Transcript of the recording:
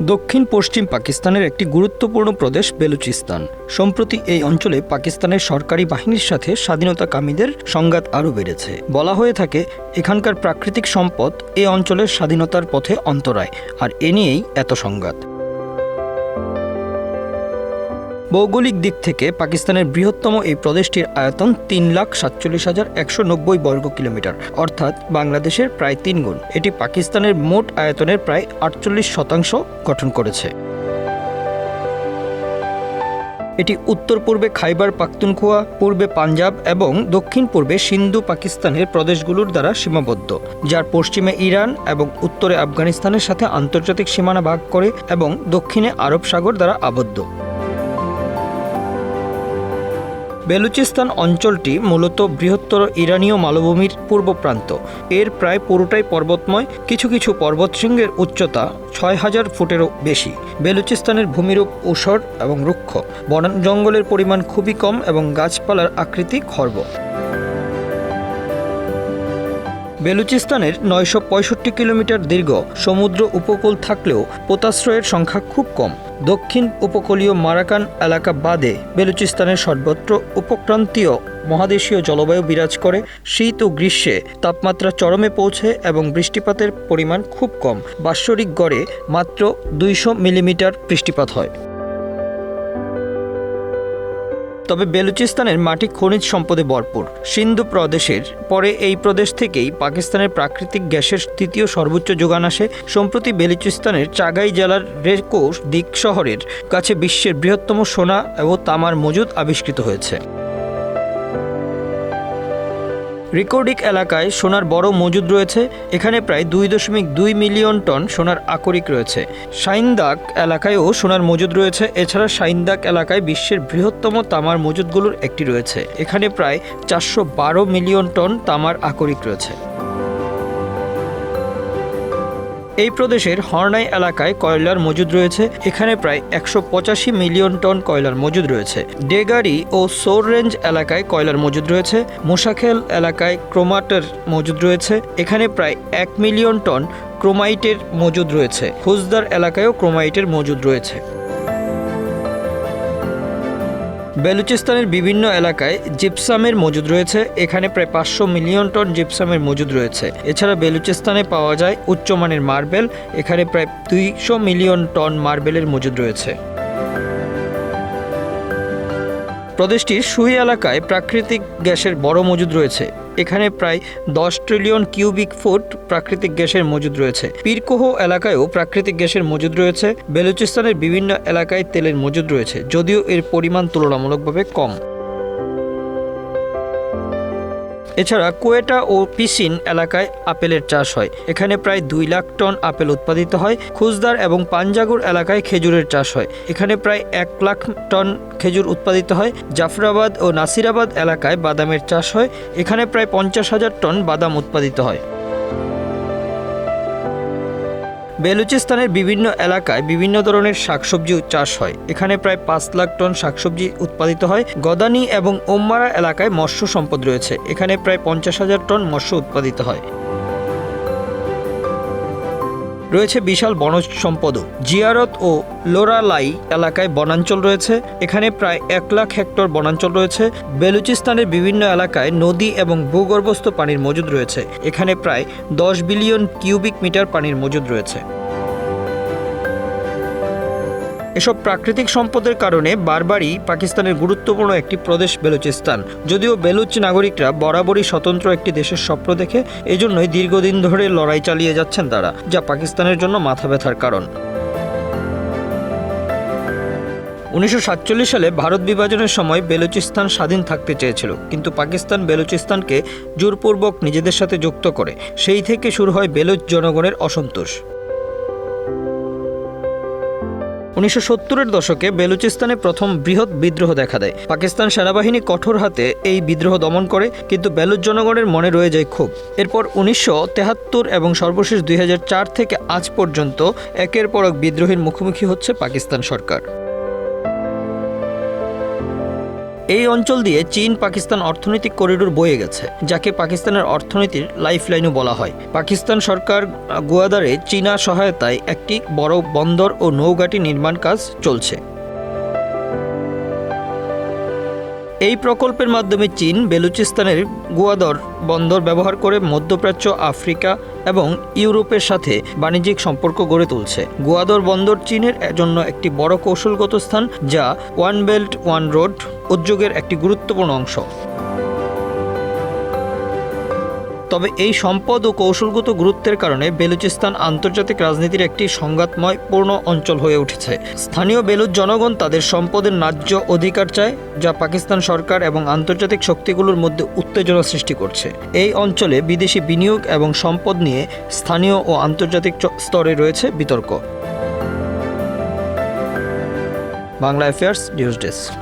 দক্ষিণ পশ্চিম পাকিস্তানের একটি গুরুত্বপূর্ণ প্রদেশ বেলুচিস্তান। সম্প্রতি এই অঞ্চলে পাকিস্তানের সরকারি বাহিনীর সাথে স্বাধীনতাকামীদের সংঘাত আরও বেড়েছে। বলা হয়ে থাকে, এখানকার প্রাকৃতিক সম্পদ এ অঞ্চলের স্বাধীনতার পথে অন্তরায়, আর এ নিয়েই এত সংঘাত। ভৌগোলিক দিক থেকে পাকিস্তানের বৃহত্তম এই প্রদেশটির আয়তন তিন লাখ সাতচল্লিশ হাজার একশো নব্বই বর্গ কিলোমিটার, অর্থাৎ বাংলাদেশের প্রায় তিন গুণ। এটি পাকিস্তানের মোট আয়তনের প্রায় আটচল্লিশ শতাংশ গঠন করেছে। এটি উত্তর পূর্বে খাইবার পাখতুনখোয়া, পূর্বে পাঞ্জাব এবং দক্ষিণ পূর্বে সিন্ধু পাকিস্তানের প্রদেশগুলোর দ্বারা সীমাবদ্ধ, যার পশ্চিমে ইরান এবং উত্তরে আফগানিস্তানের সাথে আন্তর্জাতিক সীমানা ভাগ করে এবং দক্ষিণে আরব সাগর দ্বারা আবদ্ধ। বেলুচিস্তান অঞ্চলটি মূলত বৃহত্তর ইরানীয় মালভূমির পূর্ব প্রান্ত। এর প্রায় পুরোটাই পর্বতময়। কিছু কিছু পর্বতশৃঙ্গের উচ্চতা ছয় হাজার ফুটেরও বেশি। বেলুচিস্তানের ভূমিরূপ ঊষর এবং রুক্ষ। বন জঙ্গলের পরিমাণ খুবই কম এবং গাছপালার আকৃতি খর্ব। বেলুচিস্তানের নয়শো পঁয়ষট্টি কিলোমিটার দীর্ঘ সমুদ্র উপকূল থাকলেও পোতাশ্রয়ের সংখ্যা খুব কম। দক্ষিণ উপকূলীয় মারাকান এলাকা বাদে বেলুচিস্তানের সর্বত্র উপক্রান্তীয় মহাদেশীয় জলবায়ু বিরাজ করে। শীত ও গ্রীষ্মে তাপমাত্রা চরমে পৌঁছে এবং বৃষ্টিপাতের পরিমাণ খুব কম। বাৎসরিক গড়ে মাত্র দুইশো মিলিমিটার বৃষ্টিপাত হয়। তবে বেলুচিস্তানের মাটি খনিজ সম্পদে ভরপুর। সিন্ধু প্রদেশের পরে এই প্রদেশ থেকেই পাকিস্তানের প্রাকৃতিক গ্যাসের তৃতীয় সর্বোচ্চ যোগান আসে। সম্প্রতি বেলুচিস্তানের চাগাই জেলার রেকোস দিক শহরের কাছে বিশ্বের বৃহত্তম সোনা ও তামার মজুদ আবিষ্কৃত হয়েছে। রিকর্ডিক এলাকায় সোনার বড় মজুদ রয়েছে। এখানে প্রায় দুই দশমিক দুই মিলিয়ন টন সোনার আকরিক রয়েছে। সাইন্দাক এলাকায়ও সোনার মজুদ রয়েছে। এছাড়া সাইন্দাক এলাকায় বিশ্বের বৃহত্তম তামার মজুদগুলোর একটি রয়েছে। এখানে প্রায় চারশো বারো মিলিয়ন টন তামার আকরিক রয়েছে। এই প্রদেশের হর্নাই এলাকায় কয়লার মজুদ রয়েছে। এখানে প্রায় একশো পঁচাশি মিলিয়ন টন কয়লার মজুদ রয়েছে। ডেগারি ও সোর রেঞ্জ এলাকায় কয়লার মজুদ রয়েছে। মোশাখেল এলাকায় ক্রোমাটের মজুদ রয়েছে। এখানে প্রায় এক মিলিয়ন টন ক্রোমাইটের মজুদ রয়েছে। খুজদার এলাকায়ও ক্রোমাইটের মজুদ রয়েছে। বেলুচিস্তানের বিভিন্ন এলাকায় জিপসামের মজুদ রয়েছে। এখানে প্রায় পাঁচশো মিলিয়ন টন জিপসামের মজুদ রয়েছে। এছাড়া বেলুচিস্তানে পাওয়া যায় উচ্চমানের মার্বেল। এখানে প্রায় দুইশো মিলিয়ন টন মার্বেলের মজুদ রয়েছে। প্রদেশটির সুই এলাকায় প্রাকৃতিক গ্যাসের বড় মজুদ রয়েছে। এখানে প্রায় দশ ট্রিলিয়ন কিউবিক ফুট প্রাকৃতিক গ্যাসের মজুদ রয়েছে। পীরকোহ এলাকায়ও প্রাকৃতিক গ্যাসের মজুদ রয়েছে। বেলুচিস্তানের বিভিন্ন এলাকায় তেলের মজুদ রয়েছে, যদিও এর পরিমাণ তুলনামূলকভাবে কম। এছাড়া কোয়েটা ও পিসিন এলাকায় আপেলের চাষ হয়। এখানে প্রায় দুই লাখ টন আপেল উৎপাদিত হয়। খুজদার এবং পাঞ্জাগুর এলাকায় খেজুরের চাষ হয়। এখানে প্রায় এক লাখ টন খেজুর উৎপাদিত হয়। জাফরাবাদ ও নাসিরাবাদ এলাকায় বাদামের চাষ হয়। এখানে প্রায় পঞ্চাশ হাজার টন বাদাম উৎপাদিত হয়। বেলুচিস্তানের বিভিন্ন এলাকায় বিভিন্ন ধরনের শাকসবজি চাষ হয়। এখানে প্রায় পাঁচ লাখ টন শাকসবজি উৎপাদিত হয়। গদানি এবং ওম্মারা এলাকায় মৎস্য সম্পদ রয়েছে। এখানে প্রায় পঞ্চাশ হাজার টন মৎস্য উৎপাদিত হয়। রয়েছে বিশাল বনজ সম্পদও। জিয়ারত ও লোরালাই এলাকায় বনাঞ্চল রয়েছে। এখানে প্রায় এক লাখ হেক্টর বনাঞ্চল রয়েছে। বেলুচিস্তানের বিভিন্ন এলাকায় নদী এবং ভূগর্ভস্থ পানির মজুদ রয়েছে। এখানে প্রায় দশ বিলিয়ন কিউবিক মিটার পানির মজুদ রয়েছে। এসব প্রাকৃতিক সম্পদের কারণে বারবারই পাকিস্তানের গুরুত্বপূর্ণ একটি প্রদেশ বেলুচিস্তান। যদিও বেলুচ নাগরিকরা বরাবরই স্বতন্ত্র একটি দেশের স্বপ্ন দেখে এজন্যই দীর্ঘদিন ধরে লড়াই চালিয়ে যাচ্ছেন তারা, যা পাকিস্তানের জন্য মাথা ব্যথার কারণ। উনিশশো সাতচল্লিশ সালে ভারত বিভাজনের সময় বেলুচিস্তান স্বাধীন থাকতে চেয়েছিল, কিন্তু পাকিস্তান বেলুচিস্তানকে জোরপূর্বক নিজেদের সাথে যুক্ত করে, সেই থেকে শুরু হয় বেলুচ জনগণের অসন্তোষ। উনিশশো সত্তরের দশকে বেলুচিস্তানে প্রথম বৃহৎ বিদ্রোহ দেখা দেয়। পাকিস্তান সেনাবাহিনী কঠোর হাতে এই বিদ্রোহ দমন করে, কিন্তু বেলুচ জনগণের মনে রয়ে যায় ক্ষোভ। এরপর উনিশশো তেহাত্তর এবং সর্বশেষ দুই হাজার চার থেকে আজ পর্যন্ত একের পর এক বিদ্রোহীর মুখোমুখি হচ্ছে পাকিস্তান সরকার। এই অঞ্চল দিয়ে চীন পাকিস্তান অর্থনৈতিক করিডোর বয়ে গেছে, যাকে পাকিস্তানের অর্থনীতির লাইফলাইনও বলা হয়। পাকিস্তান সরকার গোয়াদারে চীনা সহায়তায় একটি বড় বন্দর ও নৌঘাটি নির্মাণ কাজ চলছে। এই প্রকল্পের মাধ্যমে চীন, বেলুচিস্তানের গুয়াদর বন্দর ব্যবহার করে মধ্যপ্রাচ্য, আফ্রিকা এবং ইউরোপের সাথে বাণিজ্যিক সম্পর্ক গড়ে তুলছে। গুয়াদর বন্দর চীনের জন্য একটি বড় কৌশলগত স্থান, যা ওয়ান বেল্ট ওয়ান রোড উদ্যোগের একটি গুরুত্বপূর্ণ অংশ। তবে এই সম্পদ ও কৌশলগত গুরুত্বের কারণে বেলুচিস্তান আন্তর্জাতিক রাজনীতির একটি সংঘাতময় পূর্ণ অঞ্চল হয়ে উঠেছে। স্থানীয় বেলুচ জনগণ তাদের সম্পদের ন্যায্য অধিকার চায়, যা পাকিস্তান সরকার এবং আন্তর্জাতিক শক্তিগুলোর মধ্যে উত্তেজনা সৃষ্টি করছে। এই অঞ্চলে বিদেশি বিনিয়োগ এবং সম্পদ নিয়ে স্থানীয় ও আন্তর্জাতিক স্তরে রয়েছে বিতর্ক। Bangla affairs news desk.